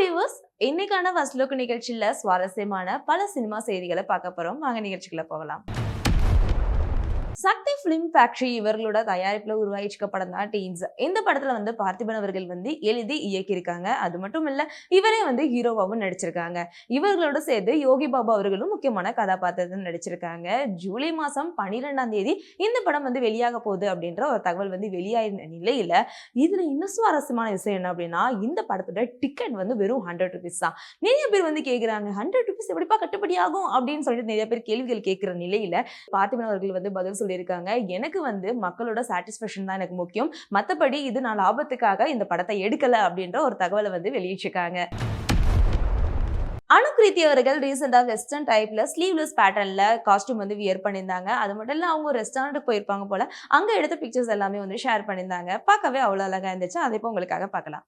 Viewers இன்னைக்கான first look சுவாரஸ்யமான பல சினிமா செய்திகளை பார்க்க போறோம். வாங்க நிகழ்ச்சிகளை போகலாம். சக்தி பிலிம் ஃபேக்டரி இவர்களோட தயாரிப்புல உருவாகிச்சிக்க படம் தான் டீன்ஸ் இந்த படத்துல வந்து பார்த்திபன் அவர்கள் வந்து எழுதி இயக்கியிருக்காங்க. அது மட்டும் இல்ல இவரே வந்து ஹீரோவாவும் நடிச்சிருக்காங்க. இவர்களோட சேர்த்து யோகி பாபு அவர்களும் முக்கியமான கதாபாத்திரத்தில் நடிச்சிருக்காங்க. ஜூலை மாசம் பன்னிரெண்டாம் தேதி இந்த படம் வந்து வெளியாக போகுது அப்படின்ற ஒரு தகவல் வந்து வெளியாயிருந்த நிலையில இதுல இன்னும் சுவாரஸ்யமான விஷயம் என்ன அப்படின்னா இந்த படத்தோட டிக்கெட் வந்து வெறும் ஹண்ட்ரட் ருபீஸ் தான். நிறைய பேர் வந்து கேட்கிறாங்க ஹண்ட்ரட் ருபீஸ் எப்படிப்பா கட்டுப்படி ஆகும் அப்படின்னு சொல்லிட்டு நிறைய பேர் கேள்விகள் கேட்கிற நிலையில பார்த்திபன் அவர்கள் வந்து பதில் சொல்லியிருக்காங்க. எனக்கு வந்து மக்களோட சாட்டிஸ்ஃபேக்ஷன் தான் எனக்கு முக்கியம். மத்தபடி இது நான் லாபத்துக்காக இந்த படத்தை எடுக்கல அப்படின்ற ஒரு தகவலை வந்து வெளியிட்டிருக்காங்க. அனுகிருத்தி அவர்கள் ரீசெண்டாக வெஸ்டர்ன் டைப்ல ஸ்லீவ்லெஸ் பேட்டர்னில் காஸ்டியூம் வந்து வியர் பண்ணியிருந்தாங்க. அது மட்டும் இல்லை அவங்க ஒரு ரெஸ்டாரண்ட்டுக்கு போயிருப்பாங்க போல அங்க எடுத்த பிக்சர்ஸ் எல்லாமே வந்து ஷேர் பண்ணியிருந்தாங்க. பார்க்கவே அவ்வளோ அழகா இருந்துச்சு. அதை இப்போ உங்களுக்காக பார்க்கலாம்.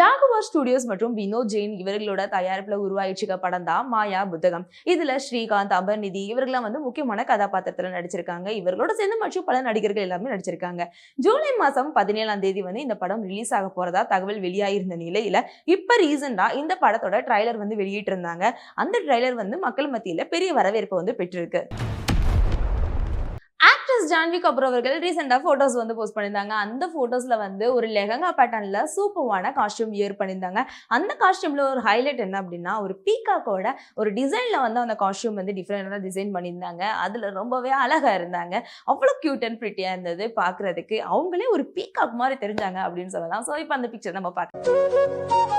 ஜாகுவார் ஸ்டுடியோஸ் மற்றும் வினோத் ஜெயின் இவர்களோட தயாரிப்புல உருவாயிச்சிருக்க படம் தான் மாயா புத்தகம். இதுல ஸ்ரீகாந்த் அபர்நிதி இவர்கள்லாம் வந்து முக்கியமான கதாபாத்திரத்துல நடிச்சிருக்காங்க. இவர்களோட சேர்ந்து மற்றும் பல நடிகர்கள் எல்லாமே நடிச்சிருக்காங்க. ஜூலை மாசம் பதினேழாம் தேதி வந்து இந்த படம் ரிலீஸ் ஆக போறதா தகவல் வெளியாயிருந்த நிலையில இப்ப ரீசெண்டா இந்த படத்தோட ட்ரைலர் வந்து வெளியிட்டு இருந்தாங்க அந்த ட்ரைலர் வந்து மக்கள் மத்தியில பெரிய வரவேற்பு வந்து பெற்றிருக்கு. ஆக்ட்ரஸ் ஜான்வி கபூர் அவர்கள் ரீசெண்டாக ஃபோட்டோஸ் வந்து போஸ்ட் பண்ணியிருந்தாங்க. அந்த ஃபோட்டோஸில் வந்து ஒரு லெஹங்கா பேட்டர்னில் சூப்பர்வான காஸ்டியூம் வியர் பண்ணியிருந்தாங்க. அந்த காஸ்டியூமில் ஒரு ஹைலைட் என்ன அப்படின்னா ஒரு பீகாக்கோட ஒரு டிசைனில் வந்து அந்த காஸ்டியூம் வந்து டிஃப்ரெண்டாக டிசைன் பண்ணியிருந்தாங்க. அதில் ரொம்பவே அழகாக இருந்தாங்க. அவ்வளோ க்யூட் அண்ட் ப்ரிட்டியாக இருந்தது பார்க்குறதுக்கு அவங்களே ஒரு பீகாக் மாதிரி தெரிஞ்சாங்க அப்படின்னு சொல்லலாம். ஸோ இப்போ அந்த பிக்சர் நம்ம பார்க்கலாம்.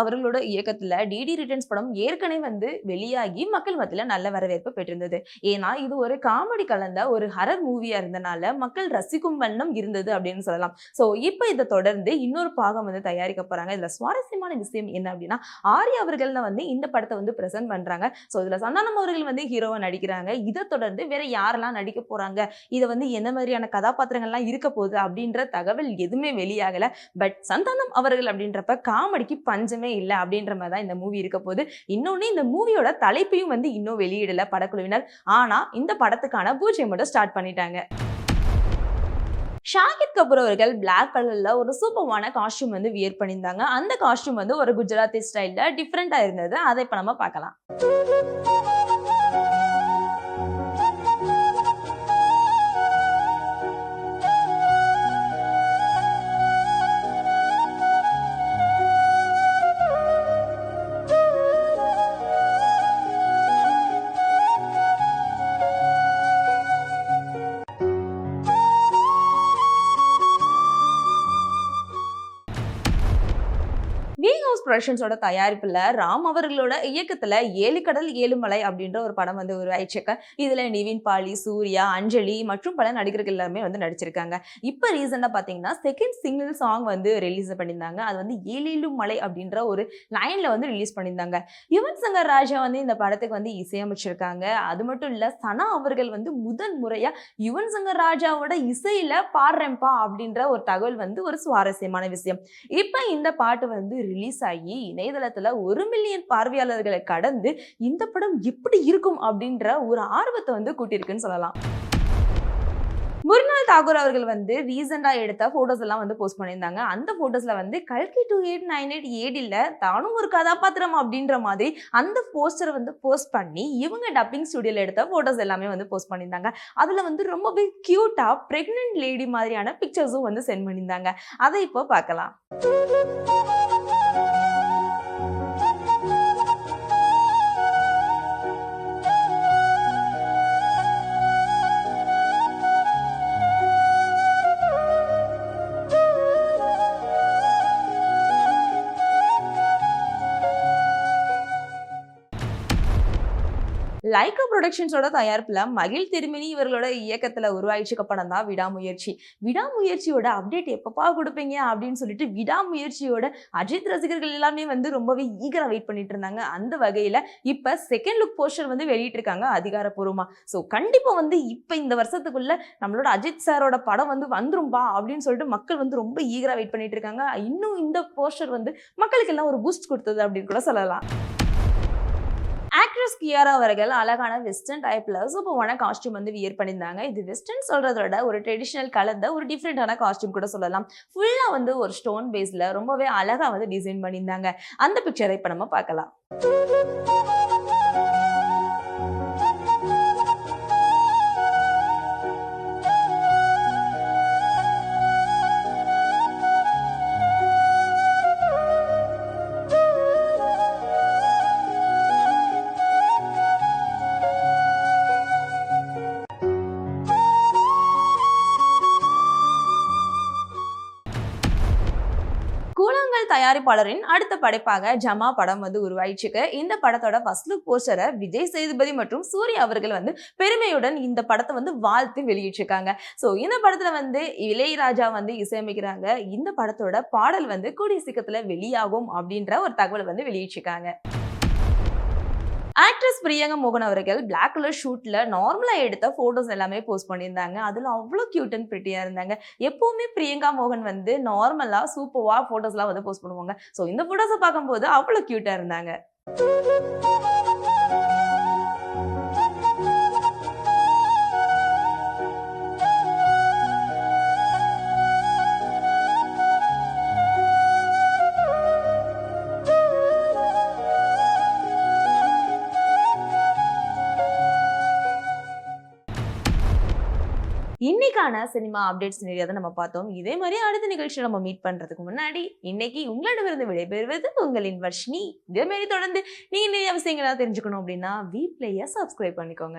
அவர்களோட இயக்கத்துல டிடி ரிட்டர்ன்ஸ் படம் ஏற்கனவே வந்து வெளியாகி மக்கள் மத்தியில நல்ல வரவேற்பு பெற்றிருந்தது. ஏன்னா இது ஒரு காமெடி கலந்த ஒரு ஹரர் மூவியா இருந்தனால மக்கள் ரசிக்கும் வண்ணம் இருந்தது அப்படின்னு சொல்லலாம். ஸோ இப்போ இதை தொடர்ந்து இன்னொரு பாகம் வந்து தயாரிக்க போறாங்க. இதுல சுவாரஸ்யமான விஷயம் என்ன அப்படின்னா ஆர்யா அவர்கள் வந்து இந்த படத்தை வந்து பிரசன்ட் பண்றாங்க. ஸோ இதுல சந்தானம் அவர்கள் வந்து ஹீரோவா நடிக்கிறாங்க. இதை தொடர்ந்து வேற யாரெல்லாம் நடிக்க போறாங்க? இதை வந்து என்ன மாதிரியான கதாபாத்திரங்கள்லாம் இருக்க போகுது அப்படின்ற தகவல் எதுவுமே வெளியாகல. பட் சந்தானம் அவர்கள் அப்படின்றப்ப காமெடிக்கு பஞ்சமே இல்லை அப்படின்ற மாதிரி தான் இந்த மூவி இருக்க போது இன்னொன்று இந்த மூவியோட தலைப்பையும் வந்து இன்னும் வெளியிடல படக்குழுவினர். ஆனா இந்த படத்துக்கான பூஜை மட்டும் ஸ்டார்ட் பண்ணிட்டாங்க. ஷாகித் கபூர் அவர்கள் பிளாக் கலர்ல ஒரு சூப்பர்வான காஸ்டியூம் வந்து வியர் பண்ணியிருந்தாங்க. அந்த காஸ்டியூம் வந்து ஒரு குஜராத்தி ஸ்டைல்ல டிஃப்ரெண்டா இருந்தது. அதை இப்ப நம்ம பார்க்கலாம். ப்ரொடக்ஷன்ஸோட தயாரிப்பில் ராம் அவர்களோட இயக்கத்தில் ஏழு கடல் அப்படின்ற ஒரு படம் வந்து உருவாயிச்சிருக்க இதில் நிவின் பாலி சூர்யா அஞ்சலி மற்றும் பல நடிகர்கள் எல்லாமே வந்து நடிச்சிருக்காங்க. இப்போ ரீசெண்டாக பார்த்தீங்கன்னா செகண்ட் சிங்கிள் சாங் வந்து ரிலீஸ் பண்ணியிருந்தாங்க. அது வந்து ஏழேழு மலை அப்படின்ற ஒரு லைனில் வந்து ரிலீஸ் பண்ணியிருந்தாங்க. யுவன் சங்கர் ராஜா வந்து இந்த படத்துக்கு வந்து இசையமைச்சிருக்காங்க. அது மட்டும் இல்லை சனா அவர்கள் வந்து முதன் முறையாக யுவன் சங்கர் ராஜாவோட இசையில் பாடுறேன்ப்பா அப்படின்ற ஒரு தகவல் வந்து ஒரு சுவாரஸ்யமான விஷயம். இப்போ இந்த பாட்டு வந்து ரிலீஸ் ஆகி இணையதளத்துல ஒரு மில்லியன் பார்வையாளர்களை கடந்து இந்த படம் எப்படி இருக்கும் அப்படின்ற ஒரு ஆர்வத்தை வந்து கூட்டியிருக்குன்னு சொல்லலாம். முருனால் தாகூர் அவர்கள் வந்து ரீசெண்டா எடுத்த போட்டோஸ் எல்லாம் வந்து போஸ்ட் பண்ணியிருந்தாங்க. அந்த ஃபோட்டோஸில் வந்து கல்கி டூ எயிட் நைன் எயிட் ஏடியில் தானும் ஒரு கதாபாத்திரம் அப்படின்ற மாதிரி அந்த போஸ்டரை வந்து போஸ்ட் பண்ணி இவங்க டப்பிங் ஸ்டுடியோல எடுத்த ஃபோட்டோஸ் எல்லாமே வந்து போஸ்ட் பண்ணியிருந்தாங்க. அதுல வந்து ரொம்பவே க்யூட்டாக ப்ரெக்னென்ட் லேடி மாதிரியான பிக்சர்ஸும் வந்து சென்ட் பண்ணியிருந்தாங்க. அதை இப்போ பார்க்கலாம். லைக்கா ப்ரொடக்ஷன்ஸோட தயாரிப்பில் மகிழ் திருமினி இவர்களோட இயக்கத்தில் உருவாயிச்சுக்க படம் தான் விடாமுயற்சி. விடாமுயற்சியோட அப்டேட் எப்பப்பா கொடுப்பீங்க அப்படின்னு சொல்லிட்டு விடாமுயற்சியோட அஜித் ரசிகர்கள் எல்லாமே வந்து ரொம்பவே ஈகராக வெயிட் பண்ணிட்டு இருந்தாங்க. அந்த வகையில் இப்போ செகண்ட் லுக் போஸ்டர் வந்து வெளியிட்டிருக்காங்க அதிகாரப்பூர்வமாக ஸோ கண்டிப்பாக வந்து இப்போ இந்த வருஷத்துக்குள்ள நம்மளோட அஜித் சாரோட படம் வந்து வந்துரும்பா அப்படின்னு சொல்லிட்டு மக்கள் வந்து ரொம்ப ஈகராக வெயிட் பண்ணிட்டு இருக்காங்க. இன்னும் இந்த போஸ்டர் வந்து மக்களுக்கு எல்லாம் ஒரு பூஸ்ட் கொடுத்தது அப்படின்னு கூட சொல்லலாம். ஆக்ட்ரஸ் கியாரா அவர்கள் அழகான வெஸ்டர்ன் டைப்பில் சூப்பரான காஸ்டியூம் வந்து வியர் பண்ணியிருந்தாங்க. இது வெஸ்டர்ன் சொல்கிறத விட ஒரு ட்ரெடிஷ்னல் கலந்த ஒரு டிஃப்ரெண்டான காஸ்டியூம் கூட சொல்லலாம். ஃபுல்லாக வந்து ஒரு ஸ்டோன் பேஸ்ல ரொம்பவே அழகா வந்து டிசைன் பண்ணியிருந்தாங்க. அந்த பிக்சரை இப்போ நம்ம பார்க்கலாம். கூழாங்கல் தயாரிப்பாளரின் அடுத்த படைப்பாக ஜமா படம் வந்து உருவாயிச்சுக்கு இந்த படத்தோட ஃபர்ஸ்ட் லுக் போஸ்டரை விஜய் சேதுபதி மற்றும் சூர்யா அவர்கள் வந்து பெருமையுடன் இந்த படத்தை வந்து வாழ்த்து வெளியிட்டிருக்காங்க. ஸோ இந்த படத்துல வந்து இளையராஜா வந்து இசையமைக்கிறாங்க. இந்த படத்தோட பாடல் வந்து கூடிய சீக்கிரத்தில் வெளியாகும் அப்படின்ற ஒரு தகவல் வந்து வெளியிட்டிருக்காங்க. ஆக்ட்ரஸ் பிரியங்கா மோகன் அவர்கள் பிளாக் கலர் ஷூட்டில் நார்மலாக எடுத்த ஃபோட்டோஸ் எல்லாமே போஸ்ட் பண்ணியிருந்தாங்க. அதில் அவ்வளோ கியூட் அண்ட் பிரிட்டியாக இருந்தாங்க. எப்போவுமே பிரியங்கா மோகன் வந்து நார்மலாக சூப்பர்வாக ஃபோட்டோஸ்லாம் வந்து போஸ்ட் பண்ணுவாங்க. ஸோ இந்த ஃபோட்டோஸை பார்க்கும்போது அவ்வளோ க்யூட்டாக இருந்தாங்க. இன்னைக்கான சினிமா அப்டேட்ஸ் நிறைய தான் நம்ம பார்த்தோம். இதே மாதிரி அடுத்த நிகழ்ச்சியில் நம்ம மீட் பண்றதுக்கு முன்னாடி இன்னைக்கு உங்களிடமிருந்து விடைபெறுவது உங்களின் வர்ஷினி. இதே மாதிரி தொடர்ந்து நீங்க நிறைய விஷயங்களாக தெரிஞ்சுக்கணும் அப்படின்னா வி பிளேய சப்ஸ்கிரைப் பண்ணிக்கோங்க.